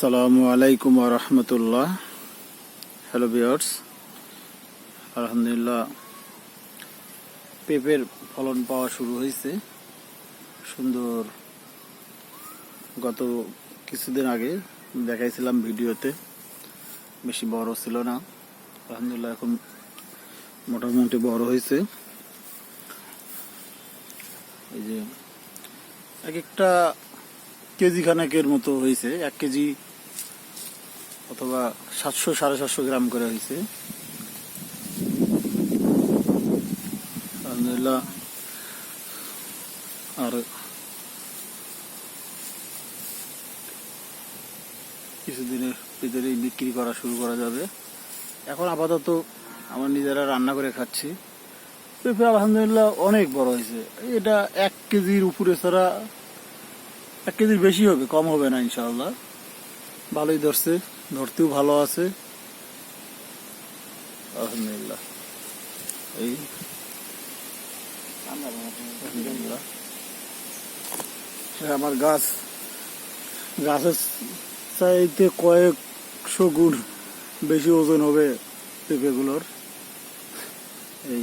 আসসালামু আলাইকুম রহমতুল্লাহ। হ্যালো বিয়ার্স আলহামদুলিল্লাহ, পেঁপের ফলন পাওয়া শুরু হয়েছে। সুন্দর। গত কিছুদিন আগে দেখাইছিলাম ভিডিওতে। বেশি বড় ছিল না। আলহামদুলিল্লাহ এখন মোটামুটি বড় হয়েছে। এই যে এক একটা কেজি খানেকের মতো হয়েছে। এক কেজি অথবা সাতশো, সাড়ে সাতশো গ্রাম করে হয়েছে আলহামদুলিল্লাহ আর কিছুদিনের ভিতরেই বিক্রি করা শুরু করা যাবে। এখন আপাতত আমার নিজেরা রান্না করে খাচ্ছি। পেঁপে আলহামদুলিল্লাহ অনেক বড় হয়েছে এটা এক কেজির উপরে ছাড়া এক কেজির বেশি হবে, কম হবে না ইনশাআল্লাহ। ভালোই ধরছে ধরতেও ভালো আছে। আলহামদুলিল্লাহ। এই হ্যাঁ, আমার গাছ গাছের চাইতে কয়েকশো গুণ বেশি ওজন হবে পেঁপেগুলোর। এই